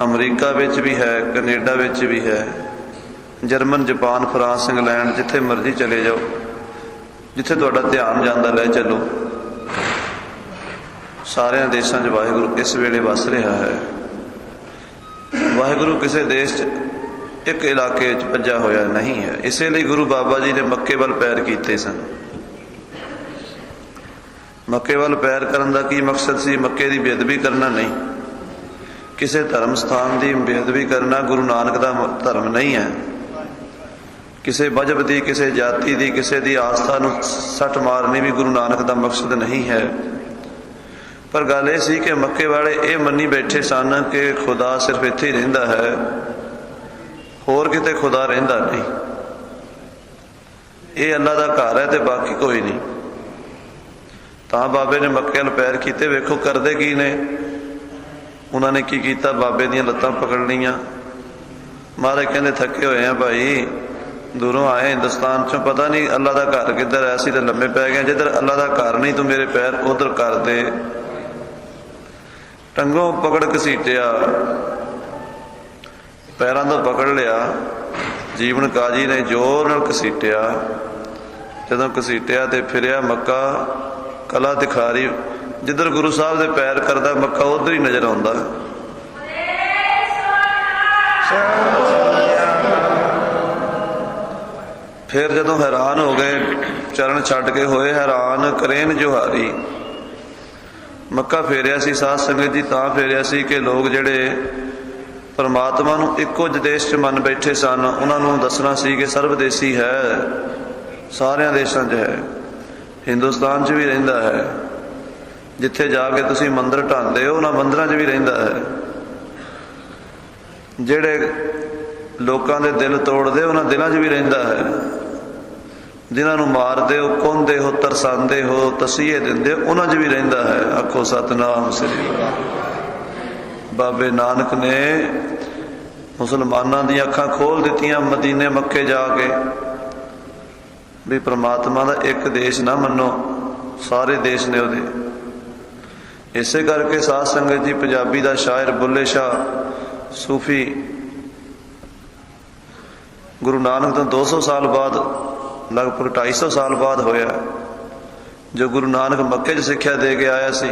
ਅਮਰੀਕਾ ਵਿੱਚ ਵੀ ਹੈ, ਕੈਨੇਡਾ ਵਿੱਚ ਵੀ ਹੈ, ਜਰਮਨ, ਜਾਪਾਨ, ਫਰਾਂਸ, ਇੰਗਲੈਂਡ, ਜਿੱਥੇ ਮਰਜ਼ੀ ਚਲੇ ਜਾਓ, ਜਿੱਥੇ ਤੁਹਾਡਾ ਧਿਆਨ ਜਾਂਦਾ, ਲੈ ਚੱਲੋ। ਸਾਰਿਆਂ ਦੇਸ਼ਾਂ 'ਚ ਵਾਹਿਗੁਰੂ ਇਸ ਵੇਲੇ ਵਸ ਰਿਹਾ ਹੈ। ਵਾਹਿਗੁਰੂ ਕਿਸੇ ਦੇਸ਼ 'ਚ ਇੱਕ ਇਲਾਕੇ 'ਚ ਭੱਜਾ ਹੋਇਆ ਨਹੀਂ ਹੈ। ਇਸੇ ਲਈ ਗੁਰੂ ਬਾਬਾ ਜੀ ਨੇ ਮੱਕੇ ਵੱਲ ਪੈਰ ਕੀਤੇ ਸਨ। ਮੱਕੇ ਵੱਲ ਪੈਰ ਕਰਨ ਦਾ ਕੀ ਮਕਸਦ ਸੀ? ਮੱਕੇ ਦੀ ਬੇਅਦਬੀ ਕਰਨਾ ਨਹੀਂ। ਕਿਸੇ ਧਰਮ ਸਥਾਨ ਦੀ ਬੇਅਦਬੀ ਕਰਨਾ ਗੁਰੂ ਨਾਨਕ ਦਾ ਧਰਮ ਨਹੀਂ ਹੈ। ਕਿਸੇ ਮਜਬ ਦੀ, ਕਿਸੇ ਜਾਤੀ ਦੀ, ਕਿਸੇ ਦੀ ਆਸਥਾ ਨੂੰ ਸੱਟ ਮਾਰਨੀ ਵੀ ਗੁਰੂ ਨਾਨਕ ਦਾ ਮਕਸਦ ਨਹੀਂ ਹੈ। ਪਰ ਗੱਲ ਇਹ ਸੀ ਕਿ ਮੱਕੇ ਵਾਲੇ ਇਹ ਮੰਨੀ ਬੈਠੇ ਸਨ ਕਿ ਖੁਦਾ ਸਿਰਫ ਇੱਥੇ ਹੀ ਰਹਿੰਦਾ ਹੈ। ਹੋਰ ਕਿਤੇ ਖੁਦਾ ਰਹਿੰਦਾ ਨਹੀਂ। ਇਹ ਅੱਲਾ ਦਾ ਘਰ ਹੈ ਤੇ ਬਾਕੀ ਕੋਈ ਨਹੀਂ। ਤਾਂ ਬਾਬੇ ਨੇ ਮੱਕੇ ਵੱਲ ਪੈਰ ਕੀਤੇ, ਵੇਖੋ ਕਰਦੇ ਕੀ ਨੇ। ਉਹਨਾਂ ਨੇ ਕੀ ਕੀਤਾ? ਬਾਬੇ ਦੀਆਂ ਲੱਤਾਂ ਪਕੜ ਲਈਆਂ ਮਹਾਰਾਜ ਕਹਿੰਦੇ, ਥੱਕੇ ਹੋਏ ਆ ਭਾਈ। ਦੂਰੋਂ ਆਏ, ਹਿੰਦੁਸਤਾਨ ਚੋਂ ਪਤਾ ਨਹੀਂ ਅੱਲਾ ਦਾ ਘਰ ਕਿੱਧਰ ਐ ਅਸੀਂ ਤੇ ਲੰਮੇ ਪੈ ਗਏ ਜਿੱਧਰ ਅੱਲਾ ਦਾ ਘਰ ਨਹੀਂ, ਤੂੰ ਮੇਰੇ ਪੈਰ ਉਧਰ ਕਰ ਦੇ। ਟੰਗੋਂ ਪਕੜ ਘਸੀਟਿਆ ਪੈਰਾਂ ਤੋਂ ਪਕੜ ਲਿਆ। ਜੀਵਨ ਕਾਜੀ ਨੇ ਜ਼ੋਰ ਨਾਲ ਘਸੀਟਿਆ। ਜਦੋਂ ਘਸੀਟਿਆ ਤੇ ਫਿਰਿਆ ਮੱਕਾ ਕਲਾ ਦਿਖਾਰੀ ਜਿੱਧਰ ਗੁਰੂ ਸਾਹਿਬ ਦੇ ਪੈਰ ਕਰਦਾ ਮੱਕਾ, ਉਧਰ ਹੀ ਨਜ਼ਰ ਆਉਂਦਾ। ਫਿਰ ਜਦੋਂ ਹੈਰਾਨ ਹੋ ਗਏ, ਚਰਨ ਛੱਡ ਕੇ ਹੋਏ, ਹੈਰਾਨ ਕਰੇਨ ਜੁਹਾਰੀ। ਮੱਕਾ ਫੇਰਿਆ ਸੀ, ਸਾਧ ਸੰਗਤ ਜੀ ਤਾਂ ਫੇਰਿਆ ਸੀ ਕਿ ਲੋਕ ਜਿਹੜੇ ਪਰਮਾਤਮਾ ਨੂੰ ਇੱਕੋ ਦੇਸ਼ 'ਚ ਮੰਨ ਬੈਠੇ ਸਨ, ਉਹਨਾਂ ਨੂੰ ਦੱਸਣਾ ਸੀ ਕਿ ਸਰਵਦੇਸੀ ਹੈ, ਸਾਰਿਆਂ ਦੇਸ਼ਾਂ 'ਚ ਹੈ। ਹਿੰਦੁਸਤਾਨ 'ਚ ਵੀ ਰਹਿੰਦਾ ਹੈ। ਜਿੱਥੇ ਜਾ ਕੇ ਤੁਸੀਂ ਮੰਦਰ ਢਾਂਦੇ ਹੋ, ਉਹਨਾਂ ਮੰਦਰਾਂ 'ਚ ਵੀ ਰਹਿੰਦਾ ਹੈ। ਜਿਹੜੇ ਲੋਕਾਂ ਦੇ ਦਿਲ ਤੋੜਦੇ, ਉਹਨਾਂ ਦਿਲਾਂ 'ਚ ਵੀ ਰਹਿੰਦਾ ਹੈ। ਜਿਨ੍ਹਾਂ ਨੂੰ ਮਾਰਦੇ ਹੋ, ਕੁੰਦੇ ਹੋ, ਤਰਸਾਉਂਦੇ ਹੋ, ਤਸੀਹੇ ਦਿੰਦੇ ਹੋ, ਉਹਨਾਂ 'ਚ ਵੀ ਰਹਿੰਦਾ ਹੈ। ਆਖੋ, ਸਤਨਾਮ ਸ੍ਰੀ ਬਾਬੇ ਨਾਨਕ ਨੇ ਮੁਸਲਮਾਨਾਂ ਦੀਆਂ ਅੱਖਾਂ ਖੋਲ ਦਿੱਤੀਆਂ, ਮਦੀਨੇ ਮੱਕੇ ਜਾ ਕੇ। ਵੀ ਪ੍ਰਮਾਤਮਾ ਦਾ ਇੱਕ ਦੇਸ਼ ਨਾ ਮੰਨੋ, ਸਾਰੇ ਦੇਸ਼ ਨੇ ਉਹਦੇ। ਇਸੇ ਕਰਕੇ ਸਾਧ ਸੰਗਤ ਜੀ, ਪੰਜਾਬੀ ਦਾ ਸ਼ਾਇਰ ਬੁੱਲੇ ਸ਼ਾਹ, ਸੂਫੀ ਗੁਰੂ ਨਾਨਕ ਤੋਂ 200 ਸਾਲ ਬਾਅਦ, ਲਗਭਗ 250 ਸਾਲ ਬਾਅਦ ਹੋਇਆ, ਜੋ ਗੁਰੂ ਨਾਨਕ ਮੱਕੇ 'ਚ ਸਿੱਖਿਆ ਦੇ ਕੇ ਆਇਆ ਸੀ।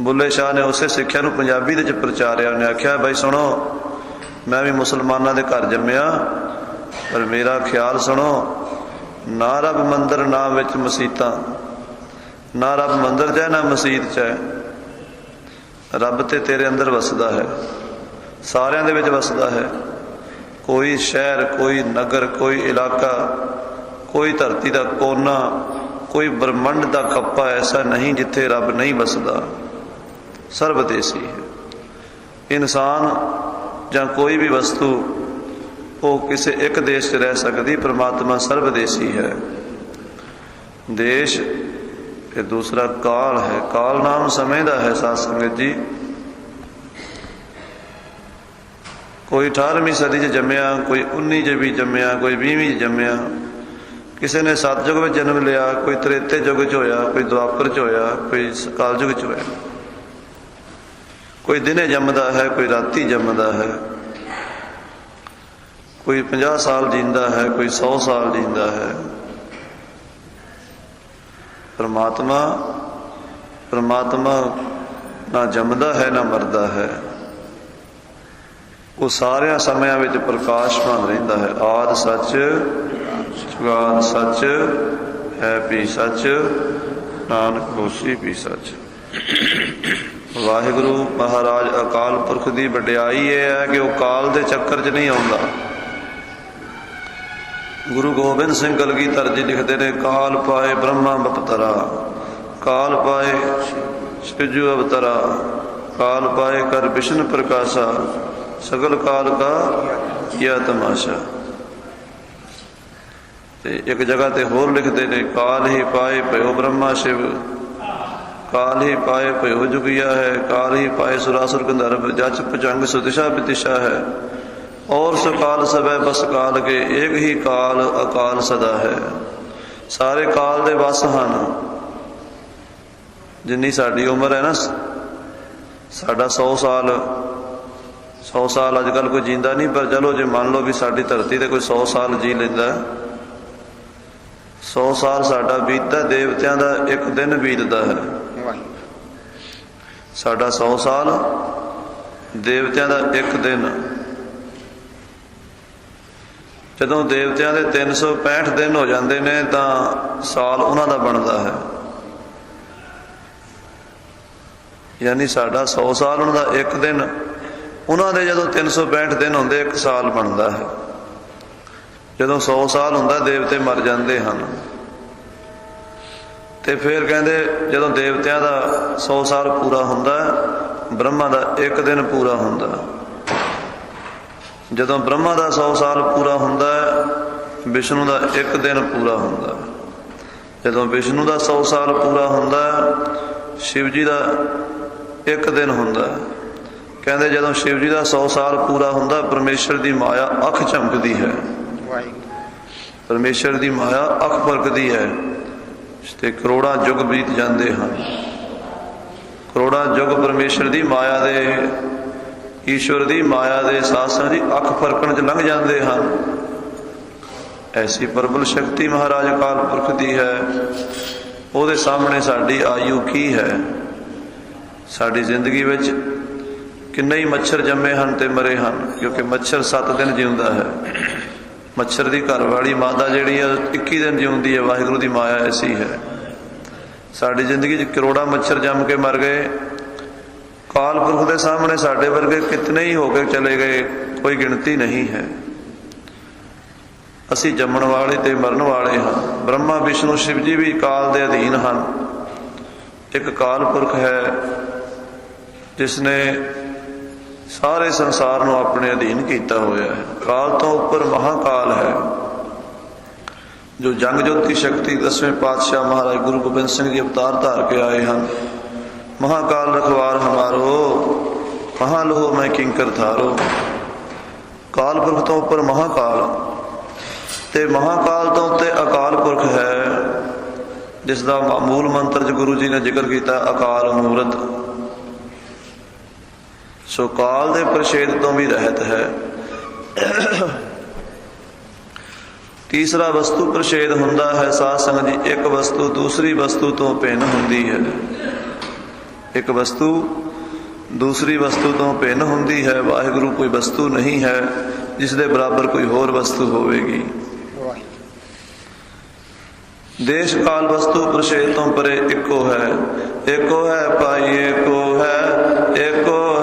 ਬੁੱਲੇ ਸ਼ਾਹ ਨੇ ਉਸੇ ਸਿੱਖਿਆ ਨੂੰ ਪੰਜਾਬੀ ਦੇ ਵਿੱਚ ਪ੍ਰਚਾਰਿਆ। ਉਹਨੇ ਆਖਿਆ ਭਾਈ ਸੁਣੋ, ਮੈਂ ਵੀ ਮੁਸਲਮਾਨਾਂ ਦੇ ਘਰ ਜੰਮਿਆ, ਪਰ ਮੇਰਾ ਖਿਆਲ ਸੁਣੋ ਨਾ ਰੱਬ ਮੰਦਰ ਨਾ ਵਿੱਚ ਮਸੀਤਾਂ, ਨਾ ਰੱਬ ਮੰਦਰ 'ਚ ਹੈ, ਨਾ ਮਸੀਤ 'ਚ ਹੈ। ਰੱਬ ਤੇ ਤੇਰੇ ਅੰਦਰ ਵਸਦਾ ਹੈ, ਸਾਰਿਆਂ ਦੇ ਵਿੱਚ ਵਸਦਾ ਹੈ। ਕੋਈ ਸ਼ਹਿਰ, ਕੋਈ ਨਗਰ, ਕੋਈ ਇਲਾਕਾ, ਕੋਈ ਧਰਤੀ ਦਾ ਕੋਨਾ, ਕੋਈ ਬ੍ਰਹਮੰਡ ਦਾ ਖੱਪਾ ਐਸਾ ਨਹੀਂ ਜਿੱਥੇ ਰੱਬ ਨਹੀਂ ਵਸਦਾ। ਸਰਵਦੇਸੀ ਹੈ। ਇਨਸਾਨ ਜਾਂ ਕੋਈ ਵੀ ਵਸਤੂ ਉਹ ਕਿਸੇ ਇੱਕ ਦੇਸ਼ 'ਚ ਰਹਿ ਸਕਦੀ, ਪ੍ਰਮਾਤਮਾ ਸਰਵਦੇਸੀ ਹੈ। ਦੇਸ਼ ਫਿਰ ਦੂਸਰਾ ਕਾਲ ਹੈ। ਕਾਲ ਨਾਮ ਸਮੇਂ ਦਾ ਹੈ, ਸਾਧ ਸੰਗਤ ਜੀ। ਕੋਈ 18ਵੀਂ ਸਦੀ 'ਚ ਜੰਮਿਆ, ਕੋਈ 19 'ਚ ਵੀ ਜੰਮਿਆ, ਕੋਈ 20ਵੀਂ 'ਚ ਜੰਮਿਆ। ਕਿਸੇ ਨੇ ਸਤਜੁਗ ਵਿੱਚ ਜਨਮ ਲਿਆ, ਕੋਈ ਤ੍ਰੇਤੇ ਯੁੱਗ 'ਚ ਹੋਇਆ, ਕੋਈ ਦੁਆਪਰ 'ਚ ਹੋਇਆ, ਕੋਈ ਕਲਯੁਗ 'ਚ ਹੋਇਆ। ਕੋਈ ਦਿਨੇ ਜੰਮਦਾ ਹੈ, ਕੋਈ ਰਾਤੀ ਜੰਮਦਾ ਹੈ। ਕੋਈ 50 ਸਾਲ ਜੀਂਦਾ ਹੈ, ਕੋਈ 100 ਸਾਲ ਜੀਂਦਾ ਹੈ। ਪਰਮਾਤਮਾ ਪਰਮਾਤਮਾ ਨਾ ਜੰਮਦਾ ਹੈ, ਨਾ ਮਰਦਾ ਹੈ। ਉਹ ਸਾਰਿਆਂ ਸਮਿਆਂ ਵਿੱਚ ਪ੍ਰਕਾਸ਼ਮਾਨ ਰਹਿੰਦਾ ਹੈ। ਆਦ ਸੱਚ ਜੁਗਾਦ ਸੱਚ, ਹੈ ਵੀ ਸੱਚ, ਨਾਨਕ ਹੋਸੀ ਵੀ ਸੱਚ। ਵਾਹਿਗੁਰੂ ਮਹਾਰਾਜ ਅਕਾਲ ਪੁਰਖ ਦੀ ਵਡਿਆਈ ਇਹ ਹੈ ਕਿ ਉਹ ਕਾਲ ਦੇ ਚੱਕਰ 'ਚ ਨਹੀਂ ਆਉਂਦਾ। ਗੁਰੂ ਗੋਬਿੰਦ ਸਿੰਘ ਕਲਗੀਧਰ ਜੀ ਲਿਖਦੇ ਨੇ, ਕਾਲ ਪਾਏ ਬ੍ਰਹਮਾ ਬਪਤਰਾ ਕਾਲ ਪਾਏ ਸਿਜੂ ਅਵਤਰਾ, ਕਾਲ ਪਾਏ ਕਰ ਵਿਸ਼ਨ ਪ੍ਰਕਾਸ਼ਾ, ਸਗਲ ਕਾਲ ਕਾ ਕੀਆ ਤਮਾਸ਼ਾ। ਤੇ ਇੱਕ ਜਗ੍ਹਾ ਤੇ ਹੋਰ ਲਿਖਦੇ ਨੇ, ਕਾਲ ਹੀ ਪਾਏ ਭਇਓ ਬ੍ਰਹਮਾ ਸ਼ਿਵ, ਕਾਲ ਹੀ ਪਾਏ ਭਇਓ ਜੁਗਿਆ ਹੈ, ਕਾਲ ਹੀ ਪਾਏ ਸੁਰਾਸੁਰ ਗੰਧਰਵ ਜਚ ਪਚੰਗ ਸੁਦਿਸ਼ਾ ਬਿਤਿਸ਼ਾ ਹੈ। ਔਰ ਸਕਾਲ ਸਭੈ ਬਸ ਕਾਲ ਕੇ, ਏਕ ਹੀ ਕਾਲ ਅਕਾਲ ਸਦਾ ਹੈ। ਸਾਰੇ ਕਾਲ ਦੇ ਵਸ ਹਨ। ਜਿੰਨੀ ਸਾਡੀ ਉਮਰ ਹੈ ਨਾ, ਸਾਡਾ 100 ਸਾਲ 100 ਸਾਲ ਅੱਜ ਕੱਲ ਕੋਈ ਜਿੰਦਾ ਨਹੀਂ, ਪਰ ਚਲੋ ਜੇ ਮੰਨ ਲਓ ਵੀ ਸਾਡੀ ਧਰਤੀ ਤੇ ਕੋਈ 100 ਸਾਲ ਜੀ ਲੈਂਦਾ 100 ਸਾਲ ਸਾਡਾ ਬੀਤਦਾ, ਦੇਵਤਿਆਂ ਦਾ ਇੱਕ ਦਿਨ ਬੀਤਦਾ ਹੈ। ਸਾਡਾ 100 ਸਾਲ, ਦੇਵਤਿਆਂ ਦਾ ਇੱਕ ਦਿਨ। ਜਦੋਂ ਦੇਵਤਿਆਂ ਦੇ 365 ਦਿਨ ਹੋ ਜਾਂਦੇ ਨੇ ਤਾਂ ਸਾਲ ਉਹਨਾਂ ਦਾ ਬਣਦਾ ਹੈ। ਯਾਨੀ ਸਾਡਾ 100 ਸਾਲ ਉਹਨਾਂ ਦਾ ਇੱਕ ਦਿਨ, ਉਹਨਾਂ ਦੇ ਜਦੋਂ 365 ਦਿਨ ਹੁੰਦੇ, ਇੱਕ ਸਾਲ ਬਣਦਾ ਹੈ। ਜਦੋਂ 100 ਸਾਲ ਹੁੰਦਾ, ਦੇਵਤੇ ਮਰ ਜਾਂਦੇ ਹਨ। ਤੇ ਫਿਰ ਕਹਿੰਦੇ, ਜਦੋਂ ਦੇਵਤਿਆਂ ਦਾ 100 ਸਾਲ ਪੂਰਾ ਹੁੰਦਾ, ਬ੍ਰਹਮਾ ਦਾ ਇੱਕ ਦਿਨ ਪੂਰਾ ਹੁੰਦਾ। ਹੈ। ਜਦੋਂ ਬ੍ਰਹਮਾ ਦਾ 100 ਸਾਲ ਪੂਰਾ ਹੁੰਦਾ ਹੈ, ਵਿਸ਼ਨੂੰ ਦਾ ਇੱਕ ਦਿਨ ਪੂਰਾ ਹੁੰਦਾ ਹੈ। ਜਦੋਂ ਵਿਸ਼ਨੂੰ ਦਾ 100 ਸਾਲ ਪੂਰਾ ਹੁੰਦਾ ਹੈ, ਸ਼ਿਵ ਜੀ ਦਾ ਇੱਕ ਦਿਨ ਹੁੰਦਾ ਹੈ। ਕਹਿੰਦੇ ਜਦੋਂ ਸ਼ਿਵ ਜੀ ਦਾ 100 ਸਾਲ ਪੂਰਾ ਹੁੰਦਾ ਪਰਮੇਸ਼ਰ ਦੀ ਮਾਇਆ ਅੱਖ ਚਮਕਦੀ ਹੈ ਪਰਮੇਸ਼ਰ ਦੀ ਮਾਇਆ ਅੱਖ ਫਰਕਦੀ ਹੈ ਤੇ ਕਰੋੜਾਂ ਯੁੱਗ ਬੀਤ ਜਾਂਦੇ ਹਨ ਕਰੋੜਾਂ ਯੁੱਗ ਪਰਮੇਸ਼ਰ ਦੀ ਮਾਇਆ ਦੇ ਈਸ਼ਵਰ ਦੀ ਮਾਇਆ ਦੇ ਸਾਸਾਂ ਦੀ ਅੱਖ ਫਰਕਣ ਚ ਲੰਘ ਜਾਂਦੇ ਹਨ। ਐਸੀ ਪ੍ਰਬਲ ਸ਼ਕਤੀ ਮਹਾਰਾਜ ਕਾਲ ਪੁਰਖ ਦੀ ਹੈ। ਉਹਦੇ ਸਾਹਮਣੇ ਸਾਡੀ ਆਯੂ ਕੀ ਹੈ? ਸਾਡੀ ਜ਼ਿੰਦਗੀ ਵਿੱਚ ਕਿੰਨੇ ਹੀ ਮੱਛਰ ਜੰਮੇ ਹਨ ਤੇ ਮਰੇ ਹਨ, ਕਿਉਂਕਿ ਮੱਛਰ 7 ਦਿਨ ਜਿਉਂਦਾ ਹੈ। ਮੱਛਰ ਦੀ ਘਰ ਵਾਲੀ ਮਾਦਾ ਜਿਹੜੀ ਹੈ 21 ਦਿਨ ਜਿਉਂਦੀ ਹੈ। ਵਾਹਿਗੁਰੂ ਦੀ ਮਾਇਆ ਐਸੀ ਹੈ। ਸਾਡੀ ਜ਼ਿੰਦਗੀ 'ਚ ਕਰੋੜਾਂ ਮੱਛਰ ਜੰਮ ਕੇ ਮਰ ਗਏ। ਕਾਲ ਪੁਰਖ ਦੇ ਸਾਹਮਣੇ ਸਾਡੇ ਵਰਗੇ ਕਿਤਨੇ ਹੀ ਹੋ ਕੇ ਚਲੇ ਗਏ, ਕੋਈ ਗਿਣਤੀ ਨਹੀਂ ਹੈ। ਅਸੀਂ ਜੰਮਣ ਵਾਲੇ ਤੇ ਮਰਨ ਵਾਲੇ ਹਾਂ। ਬ੍ਰਹਮਾ, ਵਿਸ਼ਨੂੰ, ਸ਼ਿਵ ਜੀ ਵੀ ਕਾਲ ਦੇ ਅਧੀਨ ਹਨ। ਇੱਕ ਕਾਲ ਪੁਰਖ ਹੈ ਜਿਸ ਨੇ ਸਾਰੇ ਸੰਸਾਰ ਨੂੰ ਆਪਣੇ ਅਧੀਨ ਕੀਤਾ ਹੋਇਆ ਹੈ। ਕਾਲ ਤੋਂ ਉੱਪਰ ਮਹਾਕਾਲ ਹੈ, ਜੋ ਜੰਗ ਜੋਤੀ ਸ਼ਕਤੀ ਦਸਵੇਂ ਪਾਤਸ਼ਾਹ ਮਹਾਰਾਜ ਗੁਰੂ ਗੋਬਿੰਦ ਸਿੰਘ ਜੀ ਅਵਤਾਰ ਧਾਰ ਕੇ ਆਏ ਹਨ। ਮਹਾਕਾਲ ਰਖਵਾਰ ਹਮਾਰੋ ਕਹਾਂ ਲਹੋ ਮੈਂ ਕਿੰਕਰ ਥਾਰੋ ਕਾਲ ਪੁਰਖ ਤੋਂ ਉੱਪਰ ਮਹਾਕਾਲ। ਤੇ ਮਹਾਕਾਲ ਤੋਂ ਉੱਤੇ ਅਕਾਲ ਪੁਰਖ ਹੈ ਜਿਸ ਦਾ ਮੂਲ ਮੰਤਰ ਚ ਗੁਰੂ ਜੀ ਨੇ ਜ਼ਿਕਰ ਕੀਤਾ, ਅਕਾਲ ਮੂਰਤ। ਸੋ ਕਾਲ ਦੇ ਪ੍ਰਸ਼ੇਦ ਤੋਂ ਵੀ ਰਹਿਤ ਹੈ। ਤੀਸਰਾ ਵਸਤੂ ਪ੍ਰਸ਼ੇਦ ਹੁੰਦਾ ਹੈ, ਸਾਧ ਸੰਗਤ ਜੀ ਇੱਕ ਵਸਤੂ ਦੂਸਰੀ ਵਸਤੂ ਤੋਂ ਭਿੰਨ ਹੁੰਦੀ ਹੈ। ਇੱਕ ਵਸਤੂ ਦੂਸਰੀ ਵਸਤੂ ਤੋਂ ਭਿੰਨ ਹੁੰਦੀ ਹੈ, ਵਾਹਿਗੁਰੂ ਕੋਈ ਵਸਤੂ ਨਹੀਂ ਹੈ, ਜਿਸ ਦੇ ਬਰਾਬਰ ਕੋਈ ਹੋਰ ਵਸਤੂ ਹੋਵੇਗੀ। ਦੇਸ਼ ਕਾਲ ਵਸਤੂ ਪ੍ਰਸ਼ੇਦ ਤੋਂ ਪਰੇ ਇੱਕੋ ਹੈ ਇੱਕੋ ਹੈ ਭਾਈ, ਇੱਕੋ ਹੈ, ਇੱਕੋ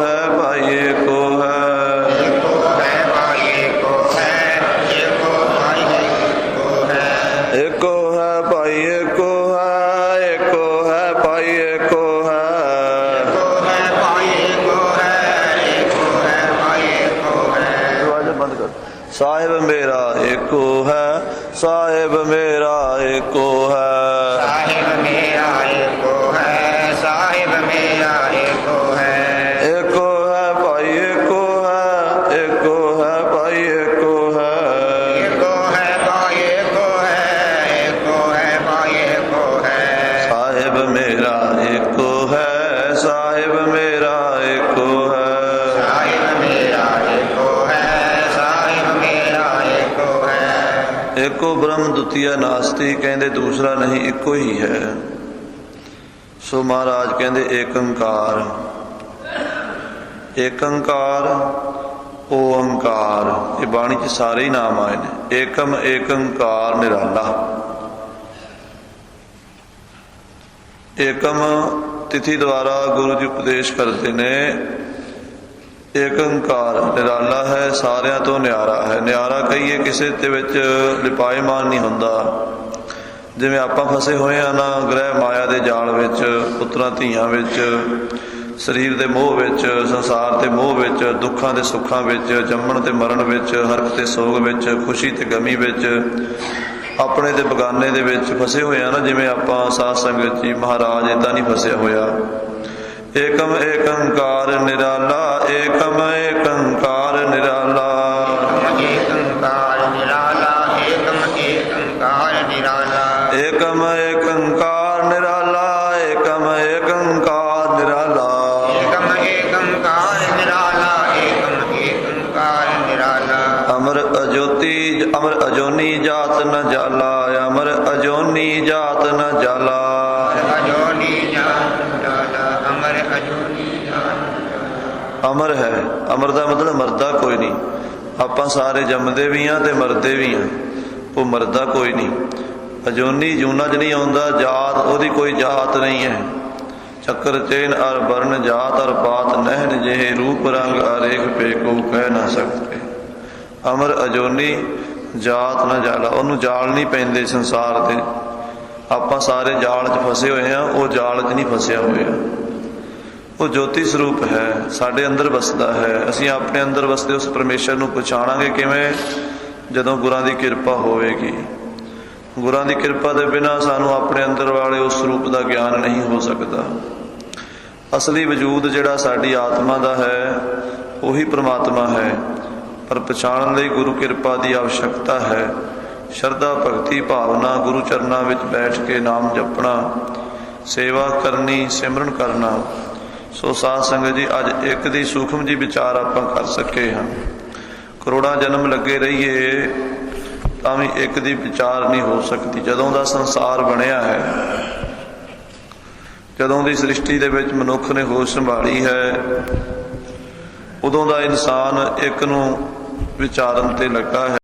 ਬ੍ਰਹਮ ਨਾਸਤੀ ਕਹਿੰਦੇ ਦੂਸਰਾ ਨਹੀਂ, ਇੱਕੋ ਹੀ ਹੈ। ਸੋ ਮਹਾਰਾਜ ਕਹਿੰਦੇ ਏਕੰਕਾਰ। ਏਕੰਕਾਰ, ਓੰਕਾਰ, ਇਹ ਬਾਣੀ 'ਚ ਸਾਰੇ ਹੀ ਨਾਮ ਆਏ ਨੇ। ਏਕਮ ਏਕੰਕਾਰ, ਨਿਰਾਲਾ। ਏਕਮ ਤਿਥੀ ਦੁਆਰਾ ਗੁਰੂ ਜੀ ਉਪਦੇਸ਼ ਕਰਦੇ ਨੇ ਏਕੰਕਾਰ, ਨਿਰਾਲਾ ਹੈ, ਸਾਰਿਆਂ ਤੋਂ ਨਿਆਰਾ ਹੈ। ਨਿਆਰਾ ਕਹੀਏ ਕਿਸੇ ਦੇ ਵਿੱਚ ਲਿਪਾਇਮਾਨ ਨਹੀਂ ਹੁੰਦਾ। ਜਿਵੇਂ ਆਪਾਂ ਫਸੇ ਹੋਏ ਆ ਨਾ, ਗ੍ਰਹਿ ਮਾਇਆ ਦੇ ਜਾਲ ਵਿੱਚ, ਪੁੱਤਰਾਂ ਧੀਆਂ ਵਿੱਚ, ਸਰੀਰ ਦੇ ਮੋਹ ਵਿੱਚ, ਸੰਸਾਰ ਦੇ ਮੋਹ ਵਿੱਚ, ਦੁੱਖਾਂ ਦੇ ਸੁੱਖਾਂ ਵਿੱਚ, ਜੰਮਣ ਤੇ ਮਰਨ ਵਿੱਚ ਹਰਕ ਤੇ ਸੋਗ ਵਿੱਚ, ਖੁਸ਼ੀ ਤੇ ਗਮੀ ਵਿੱਚ, ਆਪਣੇ ਤੇ ਬਗਾਨੇ ਦੇ ਵਿੱਚ ਫਸੇ ਹੋਏ ਆ ਨਾ, ਜਿਵੇਂ ਆਪਾਂ ਸਾਧ ਸੰਗਤ ਜੀ ਮਹਾਰਾਜ ਇਦਾਂ ਨਹੀਂ ਫਸਿਆ ਹੋਇਆ। ਏਕਮ ਏਕੰਕਾਰ ਨਿਰਾਲਾ ਏਕਮ ਏਕੰਕਾਰ ਨਿਰਾਲਾ। ਏਕੰਕਾਰ ਨਿਰਾਲਾ ਏਕਮ ਏਕੰਕਾਰ ਨਿਰਾਲਾ। ਏਕਮ ਏਕੰਕਾਰ ਨਿਰਾਲਾ। ਅਮਰ ਹੈ। ਅਮਰ ਦਾ ਮਤਲਬ ਮਰਦਾ ਕੋਈ ਨਹੀਂ। ਆਪਾਂ ਸਾਰੇ ਜੰਮਦੇ ਵੀ ਆ ਤੇ ਮਰਦੇ ਵੀ ਆ। ਉਹ ਮਰਦਾ ਕੋਈ ਨਹੀਂ। ਅਜੋਨੀ ਜੂਨਾ ਚ ਨਹੀਂ ਆਉਂਦਾ, ਜਾਤ ਉਹਦੀ ਕੋਈ ਜਾਤ ਨਹੀਂ ਹੈ। ਚੱਕਰ ਚੇਨ ਅਰ ਵਰਨ ਜਾਤ ਅਰ ਪਾਤ ਨਹਿਨ ਜਿਹੇ ਰੂਪ ਰੰਗ ਅਰੇਖ ਪੇ ਕੋ ਕਹਿ ਨਾ ਸਕਤੇ ਅਮਰ ਅਜੋਨੀ ਜਾਤ ਨਾ ਜਾਲਾ, ਉਹਨੂੰ ਜਾਲ ਨਹੀਂ ਪੈਂਦੇ ਸੰਸਾਰ ਦੇ। ਆਪਾਂ ਸਾਰੇ ਜਾਲ 'ਚ ਫਸੇ ਹੋਏ ਆ, ਉਹ ਜਾਲ 'ਚ ਨਹੀਂ ਫਸਿਆ ਹੋਇਆ। ਉਹ ਜੋਤੀ ਸਰੂਪ ਹੈ, ਸਾਡੇ ਅੰਦਰ ਵਸਦਾ ਹੈ। ਅਸੀਂ ਆਪਣੇ ਅੰਦਰ ਵਸਦੇ ਉਸ ਪਰਮੇਸ਼ਰ ਨੂੰ ਪਛਾਣਾਂਗੇ ਕਿਵੇਂ? ਜਦੋਂ ਗੁਰਾਂ ਦੀ ਕਿਰਪਾ ਹੋਵੇਗੀ। ਗੁਰਾਂ ਦੀ ਕਿਰਪਾ ਦੇ ਬਿਨਾ ਸਾਨੂੰ ਆਪਣੇ ਅੰਦਰ ਵਾਲੇ ਉਸ ਸਰੂਪ ਦਾ ਗਿਆਨ ਨਹੀਂ ਹੋ ਸਕਦਾ। ਅਸਲੀ ਵਜੂਦ ਜਿਹੜਾ ਸਾਡੀ ਆਤਮਾ ਦਾ ਹੈ, ਉਹੀ ਪ੍ਰਮਾਤਮਾ ਹੈ। ਪਰ ਪਛਾਣਨ ਲਈ ਗੁਰੂ ਕਿਰਪਾ ਦੀ ਆਵਸ਼ਕਤਾ ਹੈ। ਸ਼ਰਧਾ, ਭਗਤੀ, ਭਾਵਨਾ, ਗੁਰੂ ਚਰਨਾਂ ਵਿੱਚ ਬੈਠ ਕੇ ਨਾਮ ਜਪਣਾ, ਸੇਵਾ ਕਰਨੀ, ਸਿਮਰਨ ਕਰਨਾ ਸੋ ਸਾਧ ਸੰਗਤ ਜੀ, ਅੱਜ ਇੱਕ ਦੀ ਸੂਖਮ ਜੀ ਵਿਚਾਰ ਆਪਾਂ ਕਰ ਸਕੇ ਹਾਂ। ਕਰੋੜਾਂ ਜਨਮ ਲੱਗੇ ਰਹੀਏ, ਤਾਂ ਵੀ ਇੱਕ ਦੀ ਵਿਚਾਰ ਨਹੀਂ ਹੋ ਸਕਦੀ। ਜਦੋਂ ਦਾ ਸੰਸਾਰ ਬਣਿਆ ਹੈ, ਜਦੋਂ ਦੀ ਸ੍ਰਿਸ਼ਟੀ ਦੇ ਵਿੱਚ ਮਨੁੱਖ ਨੇ ਹੋਸ਼ ਸੰਭਾਲੀ ਹੈ, ਉਦੋਂ ਦਾ ਇਨਸਾਨ ਇੱਕ ਨੂੰ ਵਿਚਾਰਨ ਤੇ ਲੱਗਾ ਹੈ।